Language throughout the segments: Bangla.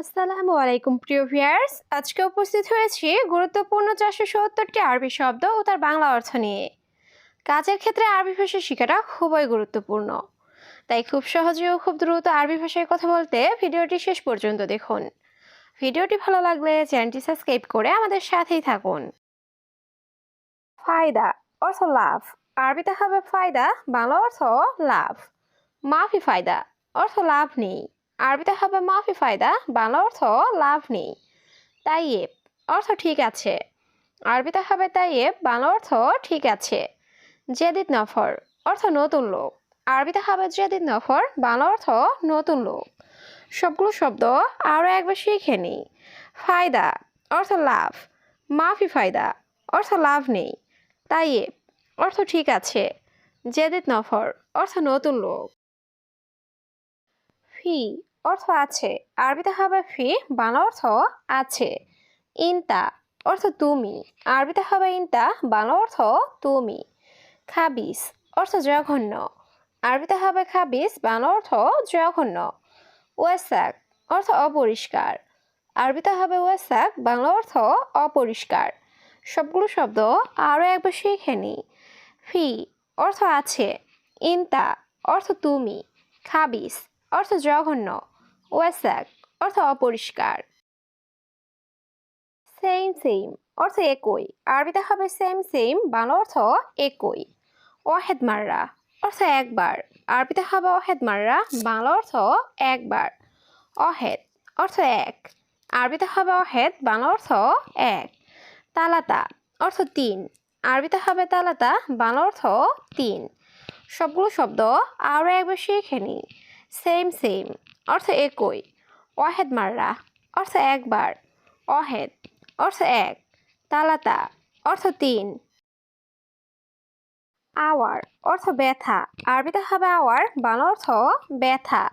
আসসালামু আলাইকুম, প্রিয় ভিয়ার্স আজকে উপস্থিত হয়েছি গুরুত্বপূর্ণ চারশো সত্তরটি আরবি শব্দ ও তার বাংলা অর্থ নিয়ে। কাজের ক্ষেত্রে আরবি ভাষা শেখাটা খুবই গুরুত্বপূর্ণ। তাই খুব সহজে ও খুব দ্রুত আরবি ভাষায় কথা বলতে ভিডিওটি শেষ পর্যন্ত দেখুন। ভিডিওটি ভালো লাগলে চ্যানেলটি সাবস্ক্রাইব করে আমাদের সাথেই থাকুন। ফায়দা অর্থ লাভ। আরবিতে হবে ফায়দা, বাংলা অর্থ লাভ। মাফি ফায়দা, অর্থ লাভ নেই। আরবিতে হবে মাফি ফায়দা, বাংলা অর্থ লাভ নেই। তাইয়েব, অর্থ ঠিক আছে। আরবিতে হবে তাইয়েব, বাংলা অর্থ ঠিক আছে। জেদিদ নফর, অর্থ নতুন লোক। আরবিতে হবে জেদিদ নফর, বাংলা অর্থ নতুন লোক। সবগুলো শব্দ আরও একবার শিখে নিই। ফায়দা, অর্থ লাভ। মাফি ফায়দা, অর্থ লাভ নেই। তাইয়েব, অর্থ ঠিক আছে। জেদিদ নফর, অর্থ নতুন লোক। ফি অর্থ আছে। আরবিতে হবে ফি, বাংলা অর্থ আছে। ইনতা অর্থ তুমি। আরবিতে হবে ইনতা, বাংলা অর্থ তুমি। খাবিস অর্থ জঘন্য। আরবিতে হবে খাবিস, বাংলা অর্থ জঘন্য। ওয়েসাক অর্থ অপরিষ্কার। আরবিতে হবে ওয়েসাক, বাংলা অর্থ অপরিষ্কার। সবগুলো শব্দ আরও একবার শিখে নিই ফি অর্থ আছে। ইনতা অর্থ তুমি। খাবিস অর্থ জঘন্য ওয়াসাক অর্থ অপরিষ্কার। সেম সেম অর্থ একই। আরবিতে হবে সেম সেম বাংলা অর্থ একই। ওয়াহেদ মাররা, অর্থ একবার। আরবিতে হবে অহেদ মাররা, বাংলা অর্থ একবার। অহেদ, অর্থ এক। আরবিতে হবে অহেদ, বাংলা অর্থ এক। তালাতা, অর্থ তিন। আরবিতে হবে তালাতা, বাংলা অর্থ তিন। সবগুলো শব্দ আরও একবার শিখে নিই সেম সেম অর্থ একই। ওয়াহেদ মাররা। অর্থ একবার। অহেদ। অর্থ এক। তালাতা। অর্থ তিন। আওয়ার। অর্থ ব্যথা। আরবিতে হবে আওয়ার। বাংলা অর্থ ব্যথা।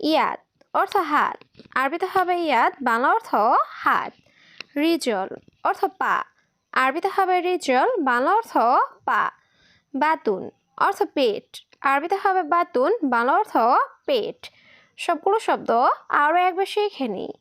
ইয়াদ। অর্থ হাত। আরবিতে হবে ইয়াদ। বাংলা অর্থ হাত। রিজল। অর্থ পা। আরবিতে হবে রিজল। বাংলা অর্থ পা। বাতুন। অর্থ পেট। আরবিতে হবে বাতুন, বাংলা অর্থ পেট। সবগুলো শব্দ আরও একবার শিখে নিই।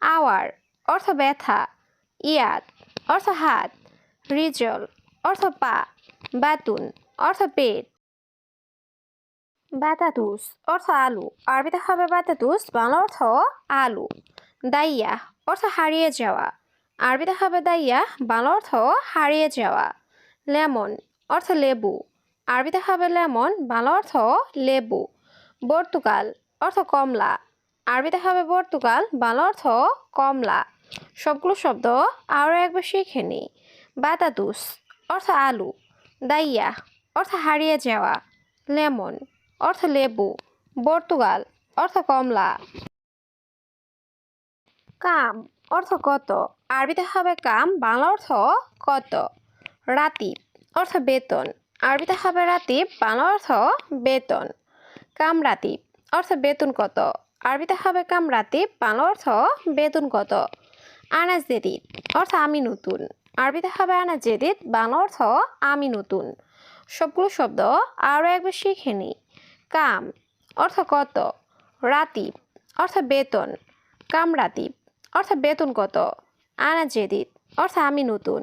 আওয়ার, অর্থ ব্যথা। ইয়াদ অর্থ হাত। রিজল, অর্থ পা। বাতুন, অর্থ পেট। বাতাতুস, অর্থ আলু। আরবিতে হবে বাতাতুস, বাংলা অর্থ আলু। দাইয়া অর্থ হারিয়ে যাওয়া। আরবিতে হবে দাইয়া বাংলা অর্থ হারিয়ে যাওয়া। লেমন, অর্থ লেবু। আরবিতে হবে লেমন, বাংলা অর্থ লেবু। বর্তুকাল অর্থ কমলা। আরবিতে হবে বর্তুকাল বাংলা অর্থ কমলা। সবগুলো শব্দ আরও একবার শিখে নিই। বাতাতুস অর্থ আলু। দাইয়া অর্থ হারিয়ে যাওয়া। লেমন অর্থ লেবু। বর্তুগাল অর্থ কমলা। কাম অর্থ কত। আরবিতে হবে কাম, বাংলা অর্থ কত। রাতি অর্থ বেতন। আরবিতে হবে রাতিব বাংলা অর্থ বেতন। কাম রাতিব অর্থ বেতন কত? আরবিতে হবে কাম রাতিব বাংলা অর্থ বেতন কত? আনাজ জেদিদ অর্থ আমি নতুন। আরবিতে হবে আনাজ জেদিদ বাংলা অর্থ আমি নতুন। সবগুলো শব্দ আরও একবার শিখে নিই। কাম, অর্থ কত? রাতিব অর্থ বেতন। কাম রাতিব অর্থ বেতন কত? আনা জেদিদ অর্থ আমি নতুন।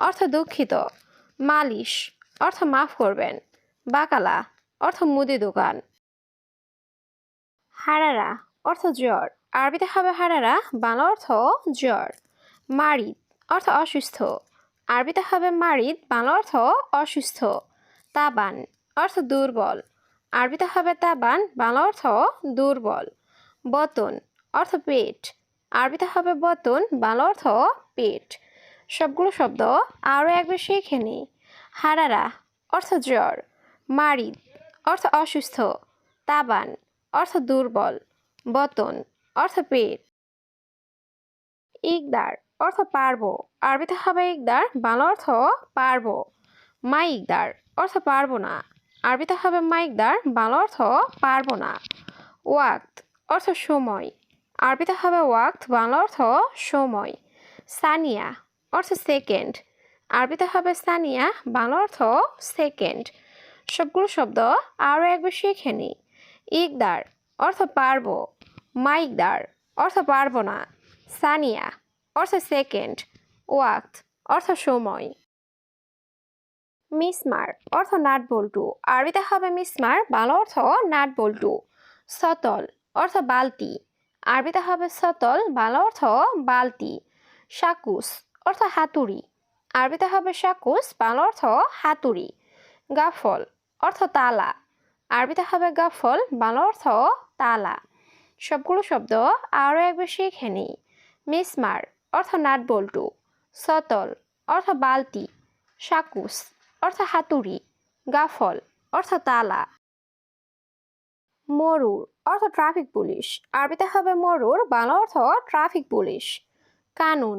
অর্থ দুঃখিত। মালিশ, অর্থ মাফ করবেন। বাকালা, অর্থ মুদি দোকান। হারারা, অর্থ জ্বর। আরবিতে হবে হারারা, বাংলা অর্থ জ্বর। মারিদ, অর্থ অসুস্থ। আরবিতে হবে মারিদ, বাংলা অর্থ অসুস্থ। তাবান, অর্থ দুর্বল। আরবিতে হবে তাবান, বাংলা অর্থ দুর্বল। বতন, অর্থ পেট। আরবিতে হবে বতন, বাংলা অর্থ পেট। সবগুলো শব্দ আরও একবার শিখে নিই হারারা অর্থ জ্বর, মারিদ অর্থ অসুস্থ, তাবান অর্থ দুর্বল, বতন অর্থ পেট ইকদার অর্থ পারব, আরবিতে হবে ইকদার, বাংলা অর্থ পারব। মা ইকদার অর্থ পারব না, আরবিতে হবে মা ইকদার বাংলা অর্থ পারব না। ওয়াক্ত অর্থ সময়, আরবিতে হবে ওয়াক্ত, বাংলা অর্থ সময়। সানিয়া অর্থ সেকেন্ড আরবিতে হবে সানিয়া, বাংলা অর্থ সেকেন্ড সবগুলো শব্দ আরও একবার শিখে নিই ইকদার, অর্থ পারব। মাইকদার, অর্থ পারব না। সানিয়া, অর্থ সেকেন্ড ওয়াক্ত, অর্থ সময়। মিসমার, অর্থ নাট বল্টু আরবিতে হবে মিসমার, বাংলা অর্থ নাট বল্টু সতল, অর্থ বালতি। আরবিতে হবে সতল, বাংলা অর্থ বালতি। শাকুস অর্থ হাতুড়ি। আরবিতে হবে শাকুস, বাংলা অর্থ হাতুড়ি। গাফল, অর্থ তালা। আরবিতে হবে গাফল, বাংলা অর্থ তালা। সবগুলো শব্দ আরও একবার শিখে নিই। মিসমার, অর্থ নাট বল্টু সতল, অর্থ বালতি। শাকুস, অর্থ হাতুড়ি। গাফল, অর্থ তালা। মরুর, অর্থ ট্রাফিক পুলিশ। আরবিতে হবে মরুর, বাংলা অর্থ ট্রাফিক পুলিশ। কানুন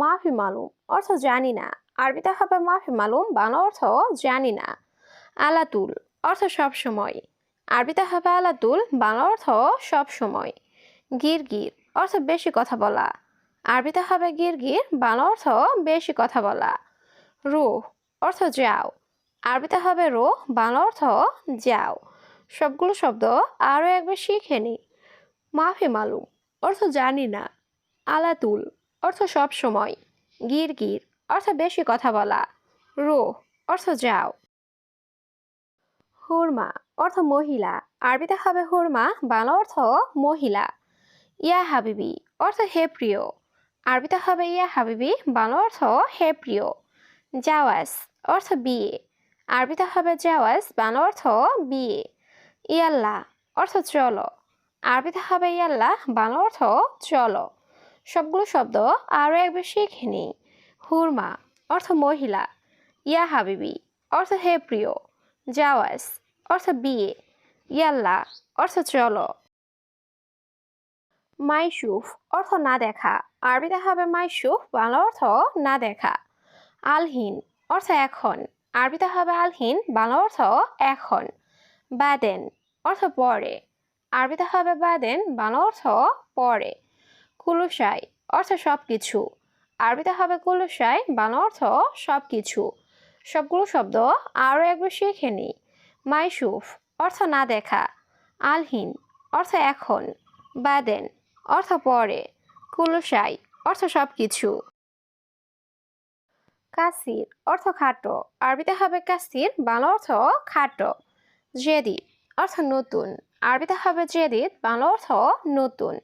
মাফি মালুম, অর্থ জানি না। আরবিতে হবে মাফি মালুম, বাংলা অর্থ জানি না। আলাতুল, অর্থ সব সময়। আরবিতে হবে আলাতুল, বাংলা অর্থ সব সময়। গির গির অর্থ বেশি কথা বলা। আরবিতে হবে গির গির বাংলা অর্থ বেশি কথা বলা। রুহ, অর্থ যাও। আরবিতে হবে রো বাংলা অর্থ যাও। সবগুলো শব্দ আরও একবার শিখে নিই মাফি মালুম, অর্থ জানি না। আলাতুল অর্থ সব সময়। গির গির, অর্থ বেশি কথা বলা। রো অর্থ যাও। হুরমা, অর্থ মহিলা। আরবিতে হবে হুরমা, বাংলা অর্থ মহিলা। ইয়া হাবিবি, অর্থ হে প্রিয়। আরবিতে হবে ইয়া হাবিবি, বাংলা অর্থ হে প্রিয়। জাওয়াজ, অর্থ বিয়ে। আরবিতে হবে জাওয়াজ, বাংলা অর্থ বিয়ে। ইয়াল্লা অর্থ চলো। আরবিতে হবে ইয়াল্লা বাংলা অর্থ চলো। সবগুলো শব্দ আরও একবার শিখে নিই। হুরমা, অর্থ মহিলা। ইয়া হাবিবি, অর্থ হে প্রিয়। জাওয়াজ অর্থ বিয়ে। ইয়াল্লা, অর্থ চলো। মাইসুফ অর্থ না দেখা। আরবিতে হবে মাইসুফ বাংলা অর্থ না দেখা। আলহিন, অর্থ এখন। আরবিতে হবে আলহিন, বাংলা অর্থ এখন। বাদেন, অর্থ পরে। আরবিতে হবে বাদেন, বাংলা অর্থ পরে। কুলুসাই অর্থ সব কিছু আরবিতে হবে কুলুসাই বাংলা অর্থ সব কিছু সবগুলো শব্দ আরও একবার শিখে নিই। মাইসুফ, অর্থ না দেখা। আলহিন, অর্থ এখন। বাদেন, অর্থ পরে। কুলুসাই অর্থ সব কিছু কাসির, অর্থ খাটো। আরবিতে হবে কাসির, বাংলা অর্থ খাটো। জেদিদ, অর্থ নতুন। আরবিতে হবে জেদিদ, বাংলা অর্থ নতুন।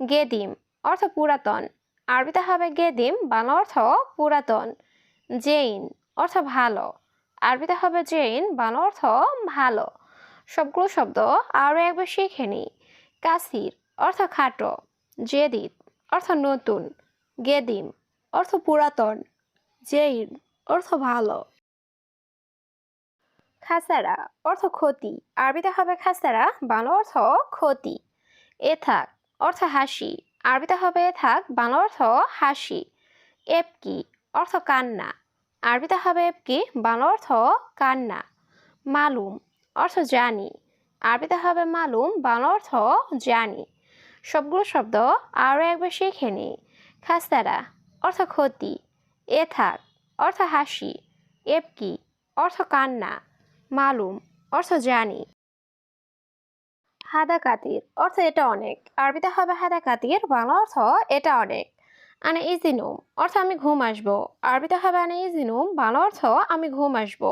গেদিম অর্থ পুরাতন। আরবিতে হবে গেদিম, বাংলা অর্থ পুরাতন। জেইন, অর্থ ভালো। আরবিতে হবে জেইন, বাংলা অর্থ ভালো। সবগুলো শব্দ আরও একবার শিখে নিই। কাসির, অর্থ খাটো। জেদিদ, অর্থ নতুন। গেদিম, অর্থ পুরাতন। জেইন, অর্থ ভালো। খাসারা, অর্থ ক্ষতি। আরবিতে হবে খাসারা, বাংলা অর্থ ক্ষতি। এথাক, অর্থ হাসি। আরবিতে হবে থাক, বাংলা অর্থ হাসি। এপকি, অর্থ কান্না। আরবিতে হবে এপকি, বাংলা অর্থ কান্না। মালুম, অর্থ জানি। আরবিতে হবে মালুম, বাংলা অর্থ জানি। সবগুলো শব্দ আরও একবার শিখে নিই খাস্তারা, অর্থ ক্ষতি। এথাক অর্থ হাসি। এপকি, অর্থ কান্না। মালুম, অর্থ জানি। হাদা কাতির অর্থ এটা অনেক। আরবিতে হবে হাদা কাতির বাংলা অর্থ এটা অনেক। আনে ইজিনুম, অর্থ আমি ঘুম আসব। আরবিতে হবে আনে ইজিনুম, বাংলা অর্থ আমি ঘুম আসব।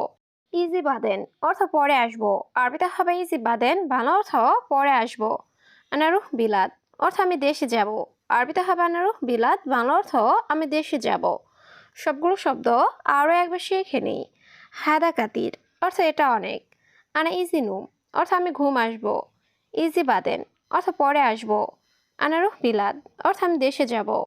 ইজি বাদেন, অর্থ পরে আসব। আরবিতে হবে ইজি বাদেন, বাংলা অর্থ পরে আসব। আনারুহ বিলাদ অর্থ আমি দেশে যাব। আরবিতে হবে আনারুহ বিলাদ বাংলা অর্থ আমি দেশে যাব। সবগুলো শব্দ আরও একবার শিখে নিই। হাদা কাতির অর্থ এটা অনেক। আনে ইজিনুম, অর্থ আমি ঘুম আসব। ইজি বাদেন অর্থ পরে আসব। আনারুহ বিলাদ অর্থ আমি দেশে যাব।